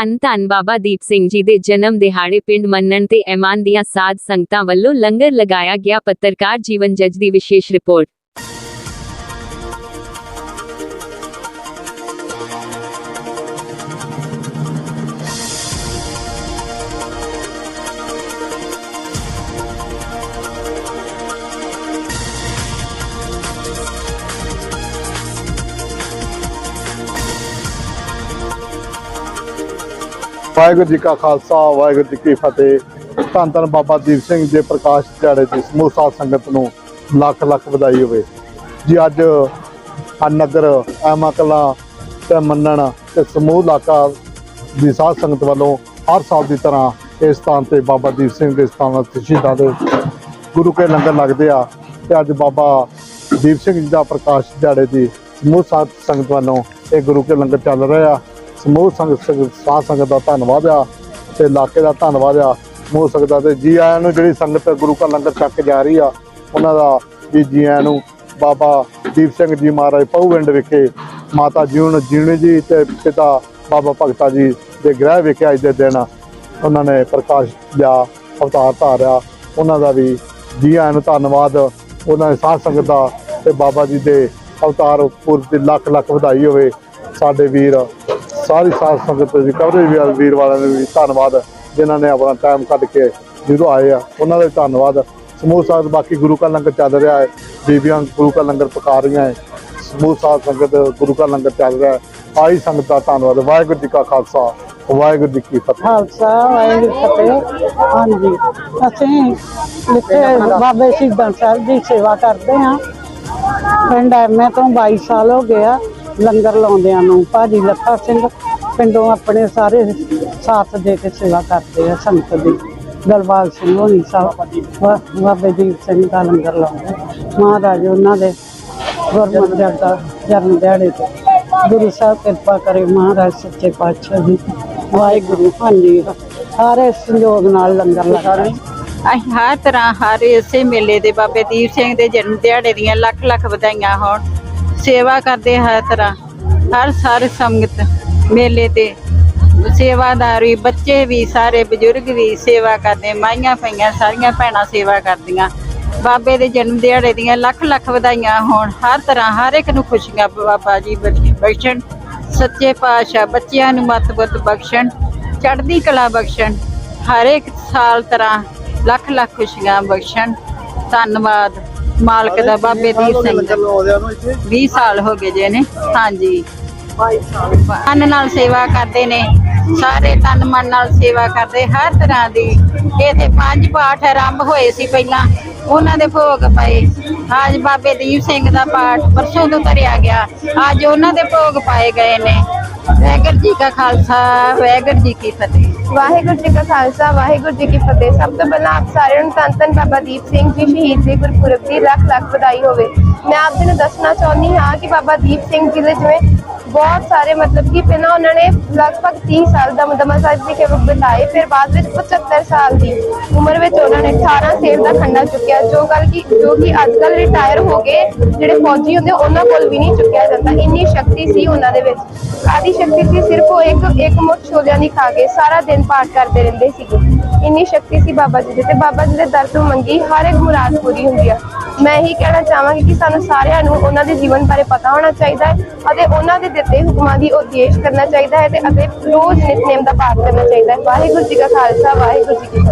ਧੰਨ ਧੰਨ ਬਾਬਾ ਦੀਪ ਸਿੰਘ ਜੀ ਦੇ ਜਨਮ ਦਿਹਾੜੇ ਪਿੰਡ ਮੰਨਣ ਤੇ ਐਮਾਨ ਦੀਆਂ ਸਾਧ ਸੰਗਤਾਂ ਵੱਲੋਂ ਲੰਗਰ ਲਗਾਇਆ ਗਿਆ ਪੱਤਰਕਾਰ ਜੀਵਨ ਜੱਜ ਦੀ ਵਿਸ਼ੇਸ਼ ਰਿਪੋਰਟ। ਵਾਹਿਗੁਰੂ ਜੀ ਕਾ ਖਾਲਸਾ, ਵਾਹਿਗੁਰੂ ਜੀ ਕੀ ਫਤਿਹ। ਧੰਨ ਧੰਨ ਬਾਬਾ ਦੀਪ ਸਿੰਘ ਦੇ ਪ੍ਰਕਾਸ਼ ਦਿਹਾੜੇ ਦੀ ਸਮੂਹ ਸਾਧ ਸੰਗਤ ਨੂੰ ਲੱਖ ਲੱਖ ਵਧਾਈ ਹੋਵੇ। ਜੀ ਅੱਜ ਆ ਨਗਰ, ਐਮਾ ਕਲਾਂ ਤੇ ਮੰਨਣ ਤੇ ਸਮੂਹ ਇਲਾਕਾ ਦੀ ਸਾਧ ਸੰਗਤ ਵੱਲੋਂ ਹਰ ਸਾਲ ਦੀ ਤਰ੍ਹਾਂ ਇਸ ਸਥਾਨ ਤੇ ਬਾਬਾ ਦੀਪ ਸਿੰਘ ਦੇ ਸਥਾਨ ਤੇ ਸ਼ਹੀਦਾਂ ਦੇ ਗੁਰੂ ਕੇ ਲੰਗਰ ਲੱਗਦੇ ਆ ਤੇ ਅੱਜ ਬਾਬਾ ਦੀਪ ਸਿੰਘ ਜੀ ਦਾ ਪ੍ਰਕਾਸ਼ ਦਿਹਾੜੇ ਦੀ ਸਮੂਹ ਸਾਧ ਸੰਗਤ ਵੱਲੋਂ ਇਹ ਗੁਰੂ ਕੇ ਲੰਗਰ ਚੱਲ ਰਿਹਾ ਸਮੂਹ ਸੰਗਤ ਸੰਗਤ- ਸਾਧ ਸੰਗਤ ਦਾ ਧੰਨਵਾਦ ਆ ਤੇ ਇਲਾਕੇ ਦਾ ਧੰਨਵਾਦ ਆ। ਸਮੂਹ ਸੰਗਤ ਦਾ ਤੇ ਜੀ ਆਇਆਂ ਨੂੰ ਜਿਹੜੀ ਸੰਗਤ ਗੁਰੂ ਕਾ ਲੰਗਰ ਚੱਕ ਕੇ ਜਾ ਰਹੀ ਆ, ਉਹਨਾਂ ਦਾ ਵੀ ਜੀ ਆਇਆਂ ਨੂੰ ਬਾਬਾ ਦੀਪ ਸਿੰਘ ਜੀ ਮਹਾਰਾਜ ਪਹੂਵਿੰਡ ਵਿਖੇ, ਮਾਤਾ ਜੀਵਨ ਜੀਵਨੀ ਜੀ ਤੇ ਪਿਤਾ ਬਾਬਾ ਭਗਤਾ ਜੀ ਦੇ ਗ੍ਰਹਿ ਵਿਖੇ ਅੱਜ ਦੇ ਦਿਨ ਉਹਨਾਂ ਨੇ ਪ੍ਰਕਾਸ਼ ਲਿਆ ਅਵਤਾਰ ਧਾਰਿਆ। ਉਹਨਾਂ ਦਾ ਵੀ ਜੀ ਆਇਆਂ ਨੂੰ ਧੰਨਵਾਦ। ਉਹਨਾਂ ਦੇ ਸਾਧ ਸੰਗਤ ਦਾ ਤੇ ਬਾਬਾ ਜੀ ਦੇ ਅਵਤਾਰ ਪੁਰਬ ਦੀ ਲੱਖ ਲੱਖ ਵਧਾਈ ਹੋਵੇ। ਸਾਡੇ ਵੀਰ ਸਾਰੀ ਸਾਧ ਸੰਗਤ ਦੀ ਕਵਰੇਜ ਵੀ ਵੀਰ ਵਾਲਿਆਂ ਨੂੰ ਵੀ ਧੰਨਵਾਦ ਜਿਨ੍ਹਾਂ ਨੇ ਆਪਣਾ ਟਾਈਮ ਕੱਢ ਕੇ ਜਦੋਂ ਆਏ ਆ, ਉਹਨਾਂ ਦਾ ਧੰਨਵਾਦ ਸਮੂਹ ਸਾਧ ਬਾਕੀ ਗੁਰੂ ਕਾ ਲੰਗਰ ਚੱਲ ਰਿਹਾ ਹੈ, ਬੀਬੀਆਂ ਗੁਰੂ ਕਾ ਲੰਗਰ ਪਕਾ ਰਹੀਆਂ ਹੈ। ਸਮੂਹ ਸਾਧ ਸੰਗਤ ਗੁਰੂ ਕਾ ਲੰਗਰ ਚੱਲ ਰਿਹਾ ਹੈ। ਆਈ ਸੰਗਤ ਦਾ ਧੰਨਵਾਦ ਵਾਹਿਗੁਰੂ ਜੀ ਕਾ ਖਾਲਸਾ, ਵਾਹਿਗੁਰੂ ਜੀ ਕੀ ਫਤਿਹ। ਖਾਲਸਾ, ਵਾਹਿਗੁਰੂ ਫਤਿਹ। ਹਾਂਜੀ, ਅਸੀਂ ਇੱਥੇ ਬਾਬੇ ਸਿੱਧਾ ਸਾਹਿਬ ਦੀ ਸੇਵਾ ਕਰਦੇ ਹਾਂ। ਪਿੰਡ ਐਮਏ ਤੋਂ 22 ਸਾਲ ਹੋ ਗਿਆ ਲੰਗਰ ਲਾਉਂਦਿਆਂ ਨੂੰ, ਭਾਜੀ ਲੱਖਾ ਸਿੰਘ ਪਿੰਡੋਂ ਆਪਣੇ ਸਾਰੇ ਸਾਥ ਦੇ ਕੇ ਸੇਵਾ ਕਰਦੇ ਆ ਸੰਗਤ ਦੀ। ਦਰਬਾਰ ਸਿੰਘ ਹੋਣੀ ਸਾਹਿਬ ਬਾਬੇ ਦੀਪ ਸਿੰਘ ਦਾ ਲੰਗਰ ਲਾਉਂਦੇ ਮਹਾਰਾਜ ਉਹਨਾਂ ਦੇ ਗੁਰਮਤਿ ਦਾ ਜਨਮ ਦਿਹਾੜੇ ਤੇ। ਗੁਰੂ ਸਾਹਿਬ ਕਿਰਪਾ ਕਰੇ ਮਹਾਰਾਜ ਸੱਚੇ ਪਾਤਸ਼ਾਹ ਜੀ ਵਾਹਿਗੁਰੂ, ਹਾਂਜੀ। ਸਾਰੇ ਸੰਯੋਗ ਨਾਲ ਲੰਗਰ ਲੱਗਦਾ ਅਸੀਂ ਹਰ ਤਰ੍ਹਾਂ, ਹਰ ਇਸੇ ਮੇਲੇ ਦੇ ਬਾਬੇ ਦੀਪ ਸਿੰਘ ਦੇ ਜਨਮ ਦਿਹਾੜੇ ਦੀਆਂ ਲੱਖ ਲੱਖ ਵਧਾਈਆਂ ਹੋਣ। ਸੇਵਾ ਕਰਦੇ ਹਰ ਤਰ੍ਹਾਂ, ਹਰ ਸਾਰੇ ਸੰਗਤ ਮੇਲੇ ਤੇ। ਸੇਵਾਦਾਰ ਵੀ, ਬੱਚੇ ਵੀ, ਸਾਰੇ ਬਜ਼ੁਰਗ ਵੀ ਸੇਵਾ ਕਰਦੇ, ਮਾਈਆਂ ਪਈਆਂ ਸਾਰੀਆਂ ਭੈਣਾਂ ਸੇਵਾ ਕਰਦੀਆਂ। ਬਾਬੇ ਦੇ ਜਨਮ ਦਿਹਾੜੇ ਦੀਆਂ ਲੱਖ ਲੱਖ ਵਧਾਈਆਂ ਹੋਣ, ਹਰ ਤਰ੍ਹਾਂ ਹਰ ਇੱਕ ਨੂੰ ਖੁਸ਼ੀਆਂ ਬਾਬਾ ਜੀ ਬਖਸ਼- ਬਖਸ਼ਣ। ਸੱਚੇ ਪਾਤਸ਼ਾਹ ਬੱਚਿਆਂ ਨੂੰ ਮਤਬਤ ਬਖਸ਼ਣ, ਚੜ੍ਹਦੀ ਕਲਾ ਬਖਸ਼ਣ, ਹਰ ਇੱਕ ਸਾਲ ਤਰ੍ਹਾਂ ਲੱਖ ਲੱਖ ਖੁਸ਼ੀਆਂ ਬਖਸ਼ਣ। ਧੰਨਵਾਦ। ਮਾਲਕ ਦਾ ਬਾਬੇ ਦੀਪ ਸਿੰਘ ਦਾ 20 ਸਾਲ ਹੋ ਗਏ ਜੇ ਨੇ। ਹਾਂਜੀ। ਮਨ ਨਾਲ ਸੇਵਾ ਕਰਦੇ ਨੇ। ਸਾਰੇ ਤਨ ਮਨ ਨਾਲ ਸੇਵਾ ਕਰਦੇ। ਹਰ ਤਰ੍ਹਾਂ ਦੀ। ਇਹਦੇ ਪੰਜ ਪਾਠ ਆਰੰਭ ਹੋਏ ਸੀ ਪਹਿਲਾਂ। ਉਹਨਾਂ ਦੇ ਭੋਗ ਪਏ। ਅੱਜ ਬਾਬੇ ਦੀਪ ਸਿੰਘ ਦਾ ਪਾਠ ਪਰਸੋਂ ਤੋਂ ਧਰਿਆ ਗਿਆ। ਅੱਜ ਉਹਨਾਂ ਦੇ ਭੋਗ ਪਾਏ ਗਏ ਨੇ। ਵਾਹਿਗੁਰੂ ਜੀ ਕਾ ਖਾਲਸਾ, ਵਾਹਿਗੁਰੂ ਜੀ ਕੀ ਫਤਿਹ। ਵਾਹਿਗੁਰੂ ਜੀ ਕਾ ਖਾਲਸਾ, ਵਾਹਿਗੁਰੂ ਜੀ ਕੀ ਫਤਿਹ। ਸਭ ਤੋਂ ਪਹਿਲਾਂ ਆਪ ਸਾਰਿਆਂ ਨੂੰ ਧੰਨ ਬਾਬਾ ਦੀਪ ਸਿੰਘ ਜੀ, ਸ਼ਹੀਦ ਦੇ ਗੁਰਪੁਰਬ ਦੀ ਲੱਖ ਲੱਖ ਵਧਾਈ ਹੋਵੇ। ਮੈਂ ਆਪ ਜੀ ਨੂੰ ਦੱਸਣਾ ਚਾਹੁੰਦੀ ਹਾਂ ਕਿ ਬਾਬਾ ਦੀਪ ਸਿੰਘ ਜੀ ਦੇ ਜਿਵੇਂ ਬਹੁਤ ਸਾਰੇ ਮਤਲਬ ਕਿ ਪਹਿਲਾਂ ਉਹਨਾਂ ਨੇ ਲਗਭਗ 30 ਸਾਲ ਦਾ ਮੁਦਮਾ ਸਾਹਿਬ ਦੀ ਸੇਵਾ ਬਿਤਾਏ, ਫਿਰ ਬਾਅਦ ਵਿੱਚ 75 ਸਾਲ ਦੀ ਉਮਰ ਵਿੱਚ ਉਹਨਾਂ ਨੇ 18 ਸੇਬ ਦਾ ਖੰਡਾ ਚੁੱਕਿਆ, ਜੋ ਗੱਲ ਕਿ, ਜੋ ਕਿ ਅੱਜ ਕੱਲ ਰਿਟਾਇਰ ਹੋ ਗਏ, ਜਿਹੜੇ ਫੌਜੀ ਹੁੰਦੇ ਉਹਨਾਂ ਕੋਲ ਵੀ ਨਹੀਂ ਚੁੱਕਿਆ ਜਾਂਦਾ। ਇੰਨੀ ਸ਼ਕਤੀ ਸੀ ਉਹਨਾਂ ਦੇ ਵਿੱਚ। ਕਾਦੀ ਸ਼ਕਤੀ ਸੀ ਸਿਰਫ ਉਹ ਇੱਕ ਇੱਕ ਮੁੱਠ ਛੋਲਿਆਂ ਦੀ ਖਾ ਕੇ ਸਾਰਾ ਦਿਨ ਪਾਠ ਕਰਦੇ ਰਹਿੰਦੇ ਸੀਗੇ। ਇੰਨੀ ਸ਼ਕਤੀ ਸੀ ਬਾਬਾ ਜੀ ਦੇ ਤੇ ਬਾਬਾ ਜੀ ਦੇ ਦਰ ਤੋਂ ਮੰਗੀ ਹਰ ਇੱਕ ਮੁਰਾਦ ਪੂਰੀ ਹੁੰਦੀ ਆ। ਮੈਂ ਇਹੀ ਕਹਿਣਾ ਚਾਹਾਂਗੀ ਕਿ ਸਾਨੂੰ ਸਾਰਿਆਂ ਨੂੰ ਉਹਨਾਂ ਦੇ ਜੀਵਨ ਬਾਰੇ ਪਤਾ ਹੋਣਾ ਚਾਹੀਦਾ ਹੈ ਅਤੇ ਉਹਨਾਂ ਦੇ ਦਿੱਤੇ ਹੁਕਮਾਂ ਦੀ ਉਦੇਸ਼ ਕਰਨਾ ਚਾਹੀਦਾ ਹੈ ਤੇ ਅਤੇ ਰੋਜ਼ ਨਿਤਨੇਮ ਦਾ ਪਾਠ ਕਰਨਾ ਚਾਹੀਦਾ ਹੈ। ਵਾਹਿਗੁਰੂ ਜੀ ਕਾ ਖਾਲਸਾ, ਵਾਹਿਗੁਰੂ ਜੀ ਕੀ ਫਤਿਹ।